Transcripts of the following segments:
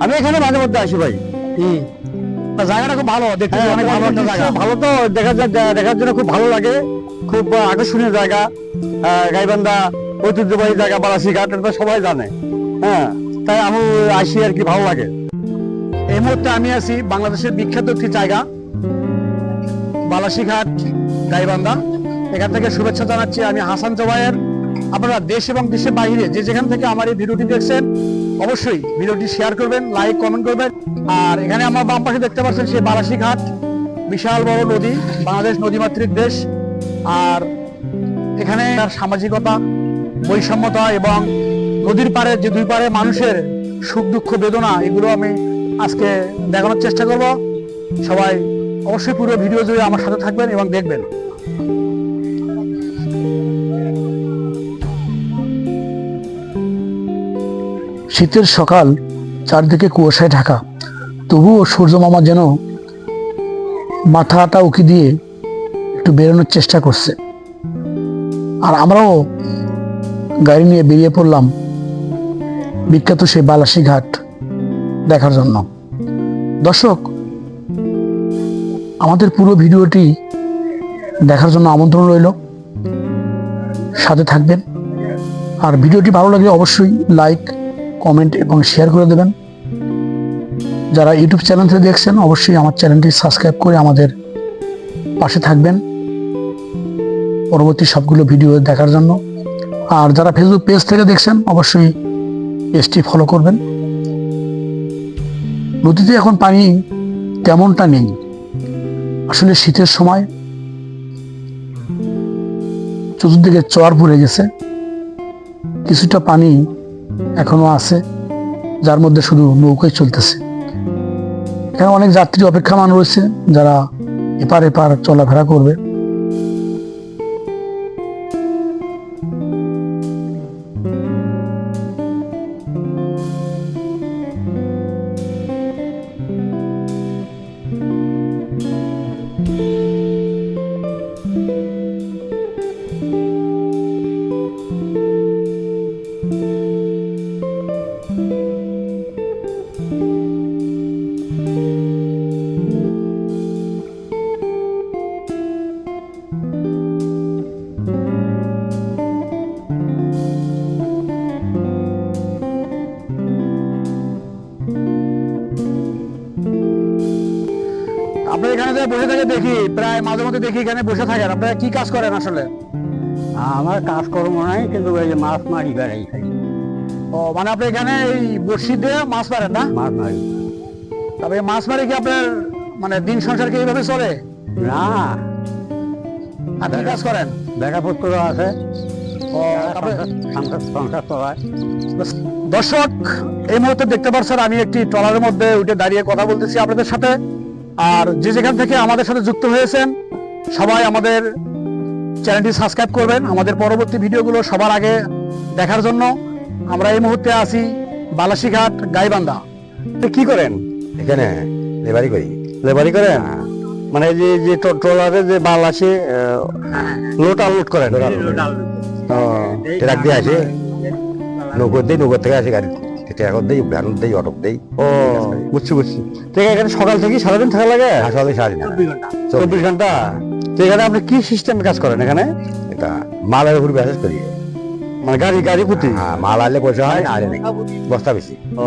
আমি এখানে মাঝে মধ্যে আসি ভাই। জায়গাটা খুব ভালো দেখতে হ্যাঁ, অনেক ভালো একটা জায়গা। ভালো তো দেখার জন্য- দেখার জন্য খুব ভালো লাগে। খুব আকর্ষণীয় জায়গা। গাইবান্ধা ঐতিহ্যবাহী জায়গা বালাসিঘাট এটা তো সবাই জানে। হ্যাঁ তাই আমি আসি আর কি ভালো লাগে। এই মুহূর্তে আমি আছি বাংলাদেশের বিখ্যাত একটি জায়গা বালাসীঘাট গাইবান্ধা। এখান থেকে শুভেচ্ছা জানাচ্ছি আমি হাসান জবাইয়ের আপনারা দেশ এবং দেশের বাইরে যে যেখান থেকে আমার এই ভিডিওটি দেখছেন অবশ্যই ভিডিওটি শেয়ার করবেন লাইক কমেন্ট করবেন। আর এখানে আমার বাম পাশে দেখতে পাচ্ছেন সেই বারাসি বালাসীঘাট বিশাল বড় নদী, বাংলাদেশ নদীমাতৃক দেশ। আর এখানে তার সামাজিকতা, বৈষম্যতা এবং নদীর পাড়ে, যে দুই পাড়ে মানুষের সুখ, দুঃখ, বেদনা, এগুলো আমি আজকে দেখানোর চেষ্টা করব। সবাই অবশ্যই পুরো ভিডিও জুড়ে আমার সাথে থাকবেন এবং দেখবেন। শীতের সকাল চারদিকে কুয়াশায় ঢাকা। তবুও সূর্য মামা যেন মাথাটা উকি দিয়ে একটু বেরোনোর চেষ্টা করছে। আর আমরাও গাড়ি নিয়ে বেরিয়ে পড়লাম বিখ্যাত সেই বালাসী ঘাট দেখার জন্য। দর্শক, আমাদের পুরো ভিডিওটি দেখার জন্য আমন্ত্রণ রইল। সাথে থাকবেন। আর ভিডিওটি ভালো লাগলে অবশ্যই লাইক কমেন্ট এবং শেয়ার করে দেবেন। যারা ইউটিউব চ্যানেল থেকে দেখছেন, অবশ্যই আমার চ্যানেলটি সাবস্ক্রাইব করে আমাদের পাশে থাকবেন। পরবর্তী সবগুলো ভিডিও দেখার জন্য। আর যারা ফেসবুক পেজ থেকে দেখছেন, অবশ্যই পেজটি ফলো করবেন। নদীতে এখন পানি তেমনটা নেই। আসলে শীতের সময় চতুর্দিকে চর পড়ে গেছে। কিছুটা পানি এখনও আছে, যার মধ্যে শুধু নৌকাই চলতেছে। এখানে অনেক যাত্রী অপেক্ষামান রয়েছে, যারা এপার এপার চলাফেরা করবে। আপনার এখানে যে বসে থাকে দেখি প্রায় মাঝে মধ্যে দেখি এখানে বসে থাকেন। আপনারা কি কাজ করেন আসলে? আমার কাজকর্ম নাই কিন্তু ওই যে মাছ মারি বেড়াই। ও মানে আপনি এখানে এই বড়শি দিয়ে মাছ মারেন না? মাছ মারি। তবে মাছ মারি কি আপনার মানে দিন সংসার কি এইভাবে চলে? না। কি কাজ করেন? বেড়াপত্র আছে। দর্শক এই মুহূর্তে দেখতে পাচ্ছেন আমি একটি ট্রলারের মধ্যে উঠে দাঁড়িয়ে কথা বলতেছি আপনাদের সাথে। আর যে যেখান থেকে আমাদের সাথে যুক্ত হয়েছেন সবাই আমাদের চ্যানেলটি সাবস্ক্রাইব করবেন। আমাদের পরবর্তী ভিডিওগুলো সবার আগে দেখার জন্য আমরা এই মুহূর্তে আছি বালাসীঘাট গাইবান্ধা। তো কি করেন? এখানে লেবারি করি। লেবারি করেন? মানে এই যে যে ট্র- ট্রলারে যে বাল আছে লোড আনলোড করেন? ট্রাক দিয়ে আসে। নৌকর দেই নৌকর থেকে আসে গাড়ি। ট্রাকর দেই ভ্যান দেই অটো দেই। ও বুঝছি বুঝছি। তো এখানে সকাল থেকে সারাদিন থাকা লাগে? আসলে সারি না চব্বিশ ঘণ্টা। তো এখানে আপনি কি সিস্টেমে কাজ করেন এখানে? এটা মালের উপর বিশেষ করি। মানে গাড়ি গাড়ি প্রতি হ্যাঁ মাল আনলে পয়সা হয় আর নেই। বস্তা বেশি। ও,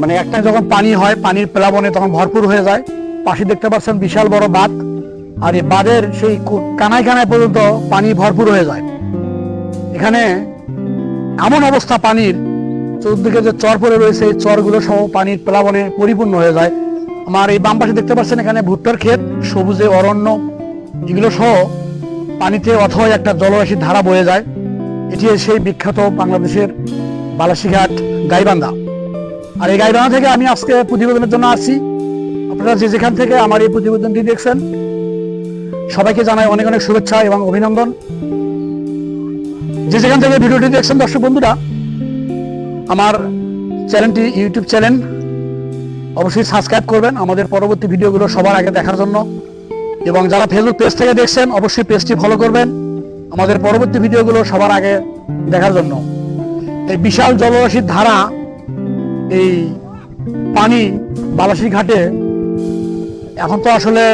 মানে একটা যখন পানি হয় পানির প্লাবনে তখন ভরপুর হয়ে যায়। পাশে দেখতে পাচ্ছেন বিশাল বড় বাঁধ। আর এই বাঁধের সেই কানায় কানায় পর্যন্ত পানি ভরপুর হয়ে যায়। এখানে এমন অবস্থা পানির চতুর্দিকে যে চর পড়ে রয়েছে, এই চরগুলো সহ পানির প্লাবনে পরিপূর্ণ হয়ে যায়। আমার এই বাম পাশে দেখতে পাচ্ছেন এখানে ভুট্টার ক্ষেত, সবুজে অরণ্য, এগুলো সহ পানিতে অথবা একটা জলরাশির ধারা বয়ে যায়। এটি সেই বিখ্যাত বাংলাদেশের বালাসীঘাট গাইবান্ধা। আর এই গাইবান্ধা থেকে আমি আজকে প্রতিবেদনের জন্য আসছি। আপনারা যে যেখান থেকে আমার এই প্রতিবেদনটি দেখছেন, সবাইকে জানাই অনেক অনেক শুভেচ্ছা এবং অভিনন্দন। যে যেখান থেকে ভিডিওটি দেখছেন, দর্শক বন্ধুরা আমার চ্যানেলটি, ইউটিউব চ্যানেল। অবশ্যই সাবস্ক্রাইব করবেন আমাদের পরবর্তী ভিডিওগুলো সবার আগে দেখার জন্য। এবং যারা ফেসবুক পেজ থেকে দেখছেন, অবশ্যই পেজটি ফলো করবেন আমাদের পরবর্তী ভিডিওগুলো সবার আগে দেখার জন্য। এই বিশাল জলরাশির ধারা, এই পানি বালাসী ঘাটে এখন তো আসলে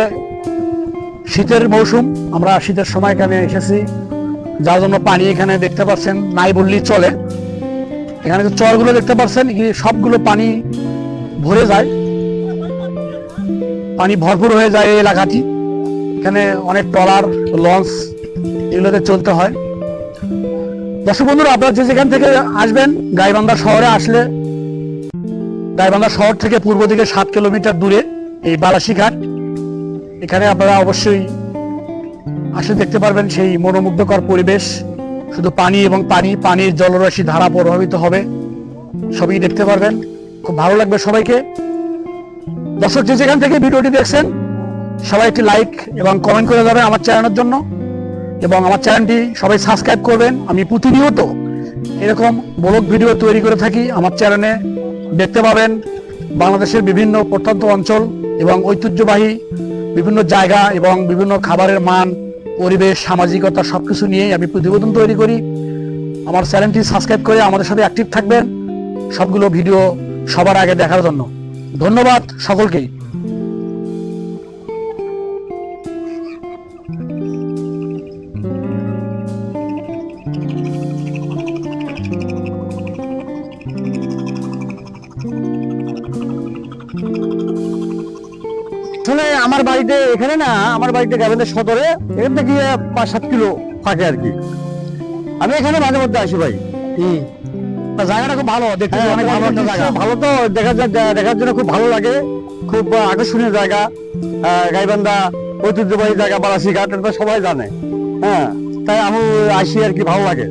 শীতের মৌসুম, আমরা শীতের সময় এখানে এসেছি। যার জন্য পানি এখানে দেখতে পাচ্ছেন, নাই বললেই চলে। এখানে চরগুলো দেখতে পাচ্ছেন সবগুলো পানি ভরে যায়। পানি ভরপুর হয়ে যায় এই এলাকাটি। এখানে অনেক ট্রলার, লঞ্চ এগুলোতে চলতে হয়। দর্শক বন্ধুরা, আপনারা যে যেখান থেকে আসবেন, গাইবান্ধা শহরে আসলে, গাইবান্ধা শহর থেকে পূর্ব দিকে সাত কিলোমিটার দূরে এই বালাসীঘাট এখানে আপনারা অবশ্যই আসলে দেখতে পারবেন সেই মনোমুগ্ধকর পরিবেশ। শুধু পানি এবং পানি, পানির জলরাশি ধারা প্রভাবিত হবে। সবই দেখতে পারবেন। খুব ভালো লাগবে সবাইকে। দর্শক, যে যেখান থেকে ভিডিওটি দেখছেন, সবাই একটি লাইক এবং কমেন্ট করে যাবেন আমার চ্যানেলের জন্য। এবং আমার চ্যানেলটি সবাই সাবস্ক্রাইব করবেন। আমি প্রতিনিয়ত এরকম ব্লগ ভিডিও তৈরি করে থাকি। আমার চ্যানেলে দেখতে পাবেন বাংলাদেশের বিভিন্ন প্রত্যন্ত অঞ্চল এবং ঐতিহ্যবাহী বিভিন্ন জায়গা এবং বিভিন্ন খাবারের মান পরিবেশ, সামাজিকতা সবকিছু নিয়েই আমি প্রতিবেদন তৈরি করি। আমার চ্যানেলটি সাবস্ক্রাইব করে আমাদের সাথে অ্যাক্টিভ থাকবেন। সবগুলো ভিডিও সবার আগে দেখার জন্য। ধন্যবাদ সকলকেই। আমার বাড়িতে এখানে না আমার বাড়িতে গাইবান্ধা সদরে এখান থেকে পাঁচ সাত কিলো ফাঁকে আর কি। আমি এখানে মাঝে মধ্যে আসি ভাই। জায়গাটা খুব ভালো দেখতে হ্যাঁ, অনেক ভালো জায়গা। ভালো তো দেখা দেখার জন্য খুব ভালো লাগে। খুব আকর্ষণীয় জায়গা। গাইবান্ধা ঐতিহ্যবাহী জায়গা বারাসি ঘাট এটা সবাই জানে। হ্যাঁ তাই আমি আসি আর কি ভালো লাগে।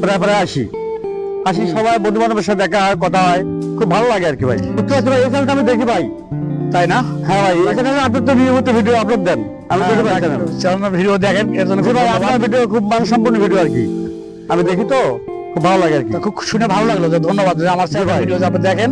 প্রায় প্রায় আসি। আসি সবাই বন্ধু বান্ধবের সাথে দেখা হয় কথা হয়। খুব ভালো লাগে আর কি ভাই। এখানে আমি দেখি ভাই। তাই না? হ্যাঁ ভাই এখানে আপনার তো নিয়মিত ভিডিও আপলোড দেন। আমি দেখি পাচ্ছি চ্যানেল ভিডিও দেখেন এর জন্য খুব ভাই আপনার ভিডিও খুব মানসম্পন্ন ভিডিও আর কি। আমি দেখি তো খুব ভালো লাগে আর কি। খুব শুনে ভালো লাগল যে ধন্যবাদ আমার চ্যানেল ভিডিও আপনি দেখেন।